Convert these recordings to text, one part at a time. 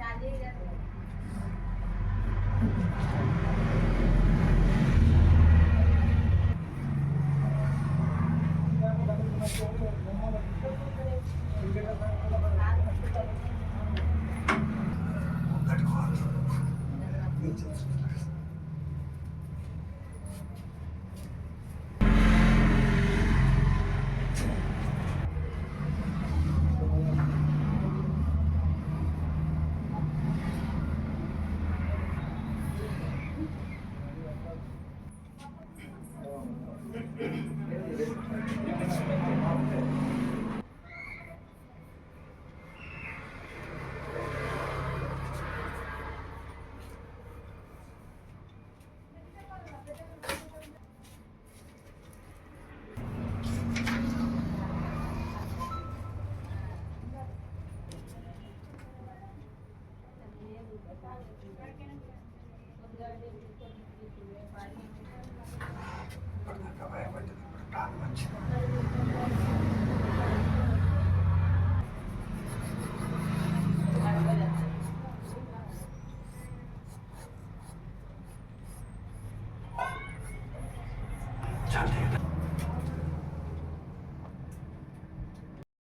Gracias.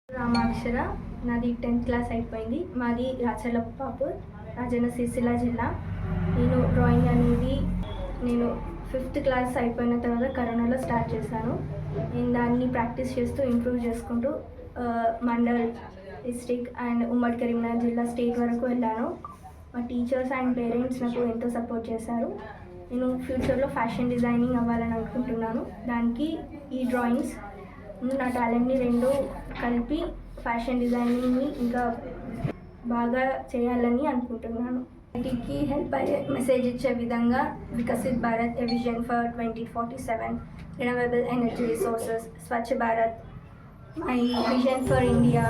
రామాక్షర నాది tenth class అయిపోయింది. మాది రాచలపాపు రాజన్న సిరిసిల్ల జిల్లా. నేను డ్రాయింగ్ అనేది నేను ఫిఫ్త్ క్లాస్ అయిపోయిన తర్వాత కరోనాలో స్టార్ట్ చేశాను. నేను దాన్ని ప్రాక్టీస్ చేస్తూ ఇంప్రూవ్ చేసుకుంటూ మండల్ డిస్టిక్ అండ్ ఉమ్మడి కరీంనగర్ జిల్లా స్టేట్ వరకు వెళ్ళాను. మా టీచర్స్ అండ్ పేరెంట్స్ నాకు ఎంతో సపోర్ట్ చేశారు. నేను ఫ్యూచర్లో ఫ్యాషన్ డిజైనింగ్ అవ్వాలని అనుకుంటున్నాను. దానికి ఈ డ్రాయింగ్స్ నా టాలెంట్ని రెండు కలిపి ఫ్యాషన్ డిజైనింగ్ని ఇంకా బాగా చేయాలని అనుకుంటున్నాను. వీటికి హెల్ప్ అయ్యే మెసేజ్ ఇచ్చే విధంగా Viksit Bharat vision for twenty forty seven renewable energy resources Swachh Bharat my vision for India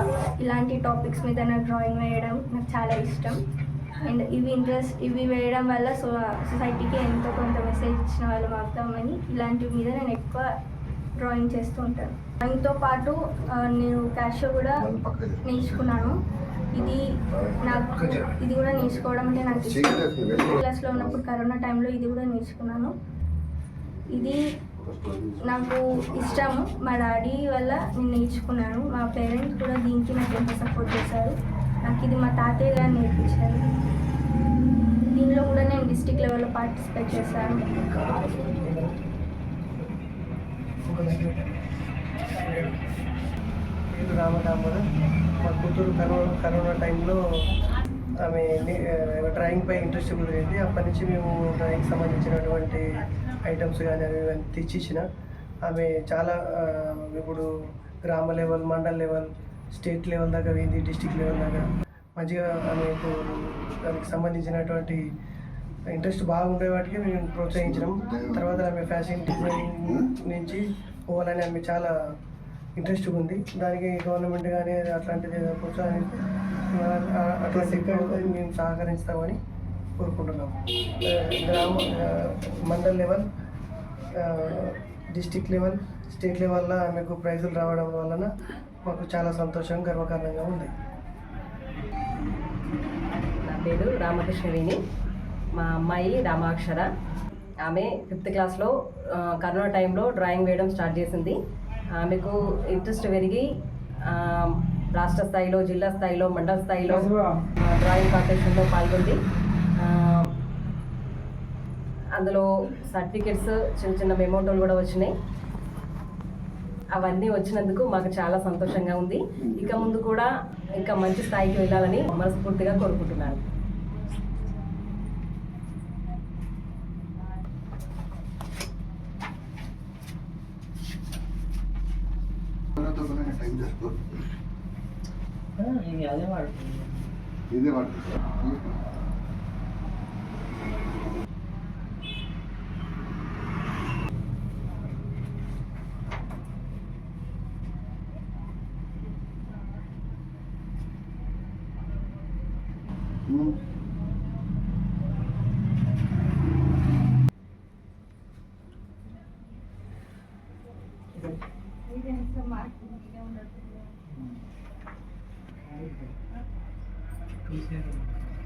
ఇలాంటి టాపిక్స్ మీద నాకు డ్రాయింగ్ వేయడం నాకు చాలా ఇష్టం. అండ్ ఇవి ఇంట్రెస్ట్ ఇవి వేయడం వల్ల సో సొసైటీకి ఎంతో కొంత మెసేజ్ ఇచ్చిన వాళ్ళం అవుతామని ఇలాంటి మీద నేను ఎక్కువ డ్రాయింగ్ చేస్తూ ఉంటాను. డ్రాయింగ్తో పాటు నేను క్యాష్ కూడా నేర్చుకున్నాను. ఇది నాకు ఇది కూడా నేర్చుకోవడం అంటే నాకు ఇష్టం. క్లాస్లో ఉన్నప్పుడు కరోనా టైంలో ఇది కూడా నేర్చుకున్నాను. ఇది నాకు ఇష్టం మా డాడీ వల్ల నేను నేర్చుకున్నాను. మా పేరెంట్స్ కూడా దీనికి నాకు ఎంతో సపోర్ట్ చేశారు. నాకు ఇది మా తాతయ్య గారు నేర్పించారు. దీనిలో కూడా నేను డిస్టిక్ లెవెల్లో పార్టిసిపేట్ చేశాను. పేరు రామదాంబరం మా కూతురు కరోనా కరోనా టైంలో ఆమె డ్రాయింగ్ పై ఇంట్రెస్ట్ కుదిరింది అప్పటి నుంచి మేము డ్రాయింగ్ సంబంధించినటువంటి ఐటమ్స్ కానీ అవి ఇవన్నీ తెచ్చిచ్చిన. ఆమె చాలా ఇప్పుడు గ్రామ level mandal level state level దాకా పోయింది డిస్టిక్ లెవెల్ దాకా. మంచిగా ఆమెకు దానికి సంబంధించినటువంటి ఇంట్రెస్ట్ బాగుండే వాటికి మేము ప్రోత్సహించినాం. తర్వాత ఆమె ఫ్యాషన్ డిజైనింగ్ నుంచి పోవాలని ఆమె చాలా ఇంట్రెస్ట్ ఉంది. దానికి గవర్నమెంట్ కానీ అట్లాంటిది అట్లా ప్రోత్సాహిస్తే మేము సహకరిస్తామని కోరుకుంటున్నాం గ్రామ mandal level district level state లెవెల్లో ఆమెకు ప్రైజులు రావడం వలన మాకు చాలా సంతోషం గర్వకారణంగా ఉంది. నా పేరు రామకృష్ణవేణి. మా అమ్మాయి రామాక్షర. ఆమె ఫిఫ్త్ క్లాస్లో కరోనా టైంలో డ్రాయింగ్ వేయడం స్టార్ట్ చేసింది. ఆమెకు ఇంట్రెస్ట్ పెరిగి రాష్ట్ర స్థాయిలో జిల్లా స్థాయిలో మండల స్థాయిలో డ్రాయింగ్ కాంపిటీషన్లో పాల్గొంది. అందులో సర్టిఫికెట్స్ చిన్న చిన్న మెమోటోలు కూడా వచ్చినాయి. అవన్నీ వచ్చినందుకు మాకు చాలా సంతోషంగా ఉంది. ఇక ముందు కూడా ఇంకా మంచి స్థాయికి వెళ్ళాలని మనస్ఫూర్తిగా కోరుకుంటున్నాను. అదే వాడుతుంది ఇదే వాడుతుంది తీసేది